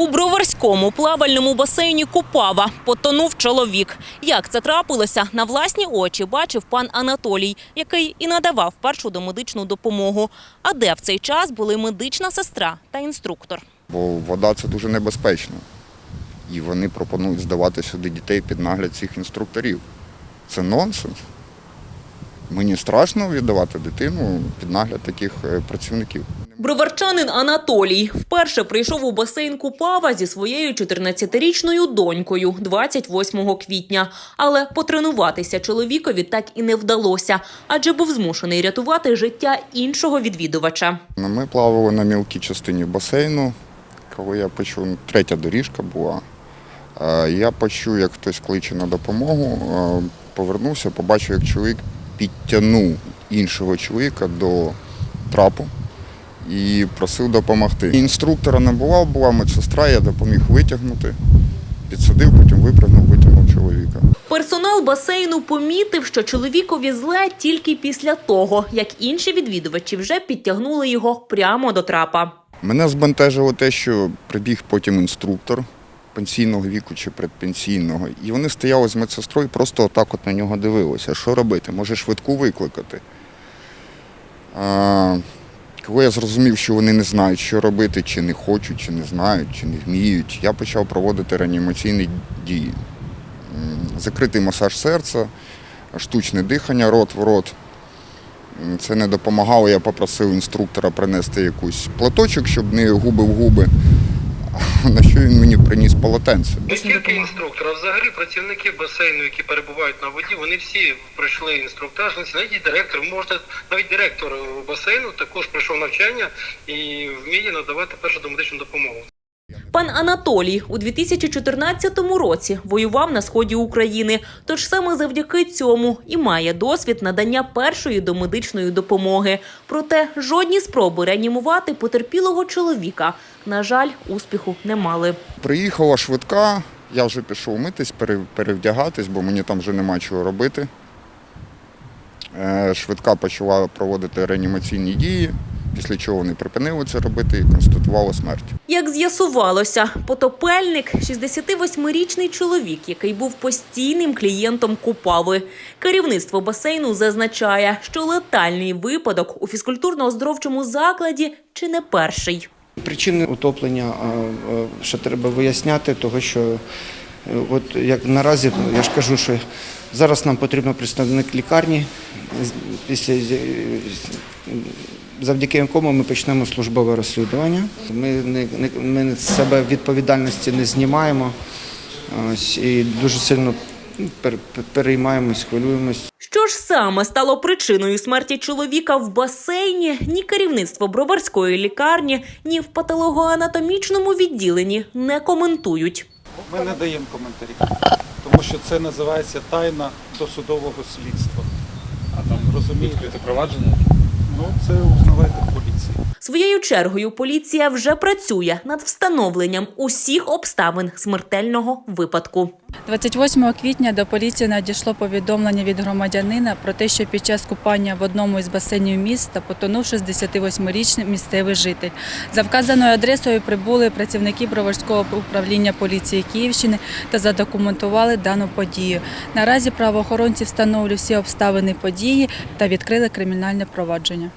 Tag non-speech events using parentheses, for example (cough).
У Броварському плавальному басейні Купава потонув чоловік. Як це трапилося, на власні очі бачив пан Анатолій, який і надавав першу домедичну допомогу. А де в цей час були медична сестра та інструктор? бо вода це дуже небезпечно. І вони пропонують здавати сюди дітей під нагляд цих інструкторів. Це нонсенс. Мені страшно віддавати дитину під нагляд таких е, працівників. Броварчанин Анатолій вперше прийшов у басейн Купава зі своєю 14-річною донькою 28 квітня. Але потренуватися чоловікові так і не вдалося, адже був змушений рятувати життя іншого відвідувача. Ну, Ми плавали на мілкій частині басейну. Коли я почув, третя доріжка була. Е, Я почув, як хтось кличе на допомогу, е, повернувся, побачив, як чоловік підтягнув іншого чоловіка до трапу і просив допомогти. Інструктора не було, була медсестра, я допоміг витягнути, підсадив, потім випрыгнув, витягнув чоловіка. Персонал басейну помітив, що чоловікові зле тільки після того, як інші відвідувачі вже підтягнули його прямо до трапа. Мене збентежило те, що прибіг потім інструктор пенсійного віку чи предпенсійного, і вони стояли з медсестрою, і просто отак от на нього дивилися. Що робити? Може швидку викликати. А, коли я зрозумів, що вони не знають, що робити, чи не хочуть, чи не знають, чи не вміють, я почав проводити реанімаційні дії. Закритий масаж серця, штучне дихання рот в рот. Це не допомагало. Я попросив інструктора принести якийсь платочок, щоб не губи в губи. (laughs) На що він мені приніс полотенце. Не тільки інструктор, а взагалі працівники басейну, які перебувають на воді, вони всі пройшли інструктаж, навіть і директор. Можна навіть директор басейну також пройшов навчання і вміє надавати першу домедичну допомогу. Пан Анатолій у 2014 році воював на сході України, тож саме завдяки цьому і має досвід надання першої домедичної допомоги. Проте жодні спроби реанімувати потерпілого чоловіка, на жаль, успіху не мали. Приїхала швидка, я вже пішов митись, пере- перевдягатись, бо мені там вже нема чого робити. Е, Швидка почала проводити реанімаційні дії, після чого вони припинили це робити і констатували смерть. Як з'ясувалося, потопельник 68-річний чоловік, який був постійним клієнтом Купави. Керівництво басейну зазначає, що летальний випадок у фізкультурно-оздоровчому закладі чи не перший. Причини утоплення ще треба виясняти, того що е, от як наразі я ж кажу, що зараз нам потрібен представник лікарні, після завдяки якому ми почнемо службове розслідування. Ми не, не ми себе відповідальності не знімаємо ось, і дуже сильно пер- переймаємось, хвилюємось. Що ж саме стало причиною смерті чоловіка в басейні, ні керівництво броварської лікарні, ні в патологоанатомічному відділенні не коментують. Ми не даємо коментарів, тому що це називається тайна досудового слідства. А там розумієте, провадження? Ну це узнавайте в поліції. Своєю чергою поліція вже працює над встановленням усіх обставин смертельного випадку. 28 квітня до поліції надійшло повідомлення від громадянина про те, що під час купання в одному із басейнів міста потонув 68-річний місцевий житель. За вказаною адресою прибули працівники Броварського управління поліції Київщини та задокументували дану подію. Наразі правоохоронці встановлюють всі обставини події та відкрили кримінальне провадження.